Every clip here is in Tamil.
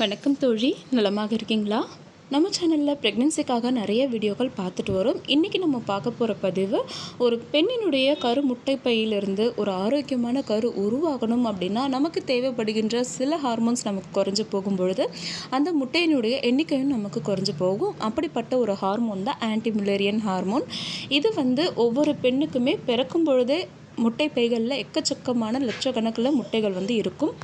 வணக்கம் தோழி. நலமாக இருக்கீங்களா? நம்ம சேனலில் ப்ரெக்னென்சிக்காக நிறைய வீடியோக்கள் பார்த்துட்டு வரோம். இன்றைக்கி நம்ம பார்க்க போகிற பதிவு ஒரு பெண்ணினுடைய கரு முட்டைப்பையிலிருந்து ஒரு ஆரோக்கியமான கரு உருவாகணும் அப்படின்னா நமக்கு தேவைப்படுகின்ற சில ஹார்மோன்ஸ் நமக்கு குறைஞ்சி போகும் பொழுது அந்த முட்டையினுடைய எண்ணிக்கையும் நமக்கு குறைஞ்சி போகும். அப்படிப்பட்ட ஒரு ஹார்மோன் தான் ஆன்டிமுலேரியன் ஹார்மோன் இது வந்து ஒவ்வொரு பெண்ணுக்குமே பிறக்கும் பொழுதே முட்டை பைகளில் எக்கச்சக்கமான லட்சக்கணக்கில் முட்டைகள் வந்து இருக்கும்.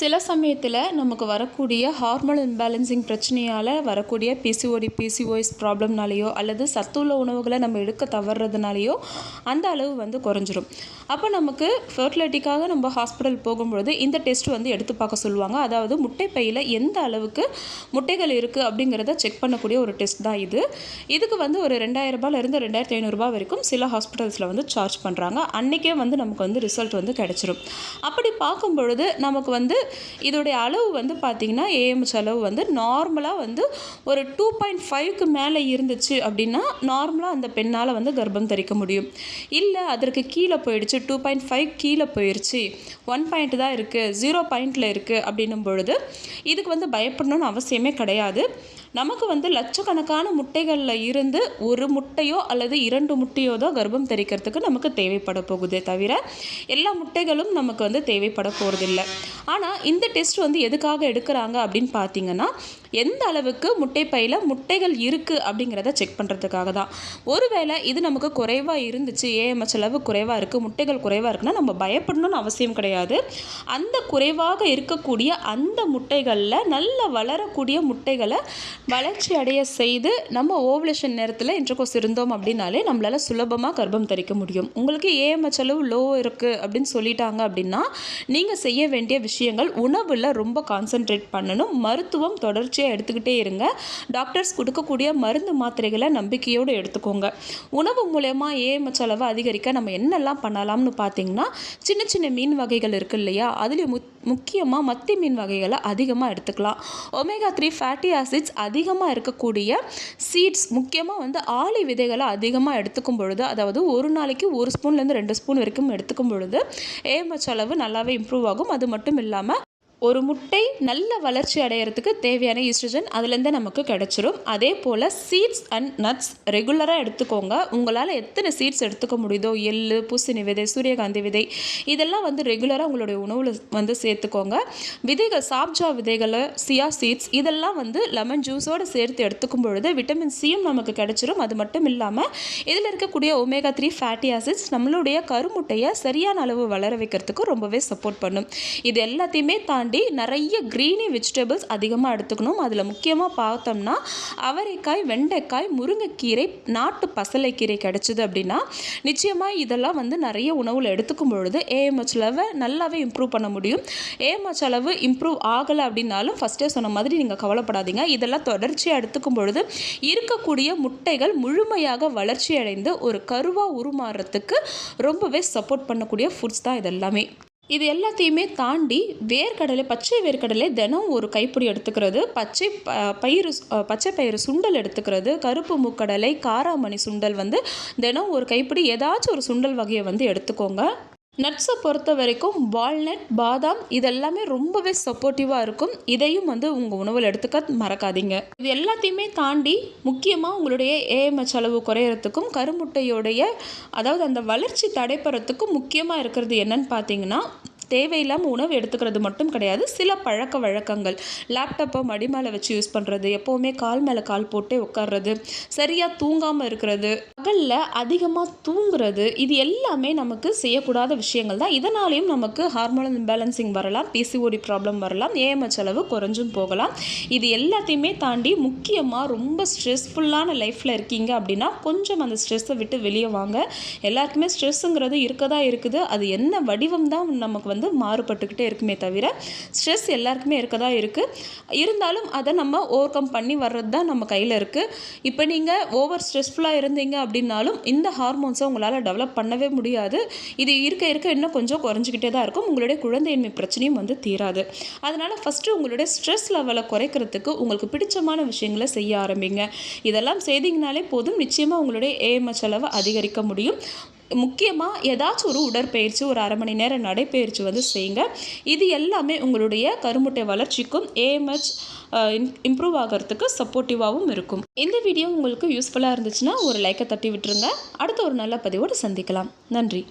சில சமயத்தில் நமக்கு வரக்கூடிய ஹார்மோன் இம்பேலன்சிங் பிரச்சனையால் வரக்கூடிய பிசிஓடி பிசிஓஎஸ் ப்ராப்ளம்னாலேயோ அல்லது சத்துள்ள உணவுகளை நம்ம எடுக்க தவறுறதுனாலையோ அந்த அளவு வந்து குறைஞ்சிரும். அப்போ நமக்கு ஃபர்டிலிட்டிக்காக நம்ம ஹாஸ்பிட்டல் போகும்பொழுது இந்த டெஸ்ட் வந்து எடுத்து பார்க்க சொல்லுவாங்க. அதாவது முட்டைப்பையில் எந்த அளவுக்கு முட்டைகள் இருக்குது அப்படிங்கிறத செக் பண்ணக்கூடிய ஒரு டெஸ்ட் தான் இது. இதுக்கு வந்து ஒரு ரெண்டாயிரரூபாலேருந்து ரெண்டாயிரத்தி ஐநூறுரூபா வரைக்கும் சில ஹாஸ்பிட்டல்ஸில் வந்து சார்ஜ் பண்ணுறாங்க அன்றைக்கே வந்து நமக்கு வந்து ரிசல்ட் வந்து கிடச்சிரும். அப்படி பார்க்கும் பொழுது நமக்கு வந்து இதோடைய அளவு வந்து பார்த்திங்கன்னா ஏஎம்எஸ் அளவு வந்து நார்மலாக வந்து ஒரு டூ பாயிண்ட் ஃபைவ்க்கு மேலே இருந்துச்சு அப்படின்னா நார்மலாக அந்த பெண்ணால் வந்து கர்ப்பம் தரிக்க முடியும். இல்லை அதற்கு கீழே போயிடுச்சு டூ பாயிண்ட் ஃபைவ் கீழே போயிடுச்சு ஒன் பாயிண்ட் தான் இருக்குது ஜீரோ பாயிண்டில் இருக்குது அப்படின்னும் பொழுது இதுக்கு வந்து பயப்படணும்னு அவசியமே கிடையாது. நமக்கு வந்து லட்சக்கணக்கான முட்டைகளில் இருந்து ஒரு முட்டையோ அல்லது இரண்டு முட்டையோ தான் கர்ப்பம் தரிக்கிறதுக்கு நமக்கு தேவைப்பட போகுதே தவிர எல்லா முட்டைகளும் நமக்கு வந்து தேவைப்பட போகிறதில்ல ஆனால் இந்த டெஸ்ட் வந்து எதுக்காக எடுக்கிறாங்க அப்படின்னு பார்த்தீங்கன்னா எந்த அளவுக்கு முட்டைப்பையில் முட்டைகள் இருக்குது அப்படிங்கிறத செக் பண்ணுறதுக்காக தான். ஒருவேளை இது நமக்கு குறைவாக இருந்துச்சு ஏஎம்எச் அளவு குறைவாக இருக்குது முட்டைகள் குறைவாக இருக்குன்னா நம்ம பயப்படணும்னு அவசியம் கிடையாது. அந்த குறைவாக இருக்கக்கூடிய அந்த முட்டைகளில் நல்ல வளரக்கூடிய முட்டைகளை வளர்ச்சி அடைய செய்து நம்ம ஓவலேஷன் நேரத்தில் இன்டர்கோர்ஸ் இருந்தோம் அப்படின்னாலே நம்மளால் சுலபமாக கர்ப்பம் தரிக்க முடியும். உங்களுக்கு ஏஎம்எச் அளவு லோ இருக்குது அப்படின்னு சொல்லிட்டாங்க அப்படின்னா நீங்கள் செய்ய வேண்டிய விஷயங்கள் உணவில் ரொம்ப கான்சென்ட்ரேட் பண்ணணும். மருத்துவம் தொடர்ச்சியாக எடுத்துக்கிட்டே இருங்க. டாக்டர்ஸ் கொடுக்கக்கூடிய மருந்து மாத்திரைகளை நம்பிக்கையோடு எடுத்துக்கோங்க. உணவு மூலயமா ஏஎம்எச் அளவை அதிகரிக்க நம்ம என்னெல்லாம் பண்ணலாம்னு பார்த்தீங்கன்னா சின்ன சின்ன மீன் வகைகள் இருக்கு இல்லையா? அதுலேயும் முக்கியமாக மத்தி மீன் வகைகளை அதிகமாக எடுத்துக்கலாம். ஒமேகா த்ரீ ஃபேட்டி ஆசிட்ஸ் அதிக அதிகமாக இருக்கக்கூடிய சீட்ஸ் முக்கியமாக வந்து ஆளி விதைகளை அதிகமாக எடுத்துக்கும் பொழுது அதாவது ஒரு நாளைக்கு ஒரு ஸ்பூன்லேருந்து ரெண்டு ஸ்பூன் வரைக்கும் எடுத்துக்கும் பொழுது ஏஎம்ஹெச் அளவு நல்லாவே இம்ப்ரூவ் ஆகும். அது மட்டும் இல்லாமல் ஒரு முட்டை நல்ல வளர்ச்சி அடையிறதுக்கு தேவையான ஈஸ்ட்ரஜன் அதுலேருந்து நமக்கு கிடச்சிரும். அதே போல் சீட்ஸ் அண்ட் நட்ஸ் ரெகுலராக எடுத்துக்கோங்க. உங்களால் எத்தனை சீட்ஸ் எடுத்துக்க முடியுதோ எள்ளு பூசணி விதை சூரியகாந்தி விதை இதெல்லாம் வந்து ரெகுலராக உங்களுடைய உணவில் வந்து சேர்த்துக்கோங்க. விதைகள் சாப்ஜா விதைகளை சியா சீட்ஸ் இதெல்லாம் வந்து லெமன் ஜூஸோடு சேர்த்து எடுத்துக்கும் பொழுது விட்டமின் சியும் நமக்கு கிடச்சிரும். அது மட்டும் இல்லாமல் இதில் இருக்கக்கூடிய ஒமேகா த்ரீ ஃபேட்டி ஆசிட்ஸ் நம்மளுடைய கருமுட்டையை சரியான அளவு வளர வைக்கிறதுக்கு ரொம்பவே சப்போர்ட் பண்ணும். இது எல்லாத்தையுமே தாண்டி தாண்டி நிறைய க்ரீனி வெஜிடபிள்ஸ் அதிகமாக எடுத்துக்கணும். அதில் முக்கியமாக பார்த்தோம்னா அவரைக்காய் வெண்டைக்காய் முருங்கைக்கீரை நாட்டு பசலைக்கீரை கிடச்சிது அப்படின்னா நிச்சயமாக இதெல்லாம் வந்து நிறைய உணவில் எடுத்துக்கும் பொழுது ஏஎம்ஹெச் லெவல் நல்லாவே இம்ப்ரூவ் பண்ண முடியும். ஏஎம்ஹெச் அளவு இம்ப்ரூவ் ஆகலை அப்படின்னாலும் ஃபஸ்ட்டே சொன்ன மாதிரி நீங்கள் கவலைப்படாதீங்க. இதெல்லாம் தொடர்ச்சியாக எடுத்துக்கும் பொழுது இருக்கக்கூடிய முட்டைகள் முழுமையாக வளர்ச்சி அடைந்து ஒரு கருவாக உருமாறுறதுக்கு ரொம்பவே சப்போர்ட் பண்ணக்கூடிய ஃபுட்ஸ் தான் இதெல்லாமே. இது எல்லாத்தையுமே தாண்டி வேர்க்கடலை பச்சை வேர்க்கடலை தினம் ஒரு கைப்பிடி எடுத்துக்கிறது. பச்சை ப பயிறு பச்சை பயிறு சுண்டல் எடுத்துக்கிறது. கருப்பு முக்கடலை காராமணி சுண்டல் வந்து தினம் ஒரு கைப்பிடி. ஏதாச்சும் ஒரு சுண்டல் வகையை வந்து எடுத்துக்கோங்க. நட்ஸை பொறுத்த வரைக்கும் வால்நட் பாதாம் இதெல்லாமே ரொம்பவே சப்போர்ட்டிவாக இருக்கும். இதையும் வந்து உங்கள் உணவில் எடுத்துக்க மறக்காதீங்க. இது எல்லாத்தையுமே தாண்டி முக்கியமாக உங்களுடைய ஏஎம்ஹெச் அளவு குறையிறதுக்கும் கருமுட்டையோடைய அதாவது அந்த வளர்ச்சி தடைப்படுறதுக்கும் முக்கியமாக இருக்கிறது என்னன்னு பார்த்தீங்கன்னா தேவையில்லாமல் உணவு எடுத்துக்கிறது மட்டும் கிடையாது சில பழக்க வழக்கங்கள். லேப்டாப்பை மடி மேலே வச்சு யூஸ் பண்ணுறது எப்போவுமே கால் மேலே கால் போட்டு உட்கார்றது சரியாக தூங்காமல் இருக்கிறது பகலில் அதிகமாக தூங்குறது இது எல்லாமே நமக்கு செய்யக்கூடாத விஷயங்கள் தான். இதனாலேயும் நமக்கு ஹார்மோன் இம்பேலன்சிங் வரலாம் பிசிஓடி ப்ராப்ளம் வரலாம் ஏஎம்எச் அளவு குறைஞ்சும் போகலாம். இது எல்லாத்தையுமே தாண்டி முக்கியமாக ரொம்ப ஸ்ட்ரெஸ்ஃபுல்லான லைஃப்பில் இருக்கீங்க அப்படின்னா கொஞ்சம் அந்த ஸ்ட்ரெஸ்ஸை விட்டு வெளியே வாங்க. எல்லாருக்குமே ஸ்ட்ரெஸ்ஸுங்கிறது இருக்க தான் இருக்குது அது என்ன வடிவம் தான் நமக்கு வந்து வந்து மாறுபட்டுக்கிட்டே இருக்குமே தவிர ஸ்ட்ரெஸ் எல்லாருக்குமே இருக்க. தான் இருக்குது இருந்தாலும் அதை நம்ம ஓவர் கம் பண்ணி வர்றது தான் நம்ம கையில் இருக்குது இப்போ நீங்கள் ஓவர் ஸ்ட்ரெஸ்ஃபுல்லாக இருந்தீங்க அப்படின்னாலும் இந்த ஹார்மோன்ஸை உங்களால் டெவலப் பண்ணவே முடியாது. இது இருக்க இருக்க இன்னும் கொஞ்சம் குறைஞ்சிக்கிட்டே தான் இருக்கும். உங்களுடைய குழந்தையின்மை பிரச்சனையும் வந்து தீராது. அதனால் ஃபஸ்ட்டு உங்களுடைய ஸ்ட்ரெஸ் லெவலை குறைக்கிறதுக்கு உங்களுக்கு பிடிச்சமான விஷயங்களை செய்ய ஆரம்பிங்க. இதெல்லாம் செய்தீங்கனாலே போதும். நிச்சயமாக உங்களுடைய ஏஎம்எச் அளவை அதிகரிக்க முடியும். முக்கியமாக ஏதாச்சும் ஒரு உடற்பயிற்சி ஒரு அரை மணி நேரம் நடைப்பயிற்சி வந்து செய்யுங்க. இது எல்லாமே உங்களுடைய கருமுட்டை வளர்ச்சிக்கும் ஏஎம்ஹெச் இம்ப்ரூவ் ஆகிறதுக்கு சப்போர்ட்டிவாகவும் இருக்கும். இந்த வீடியோ உங்களுக்கு யூஸ்ஃபுல்லாக இருந்துச்சுன்னா ஒரு லைக்கை தட்டி விட்டுருங்க. அடுத்த ஒரு நல்ல பதிவோடு சந்திக்கலாம். நன்றி.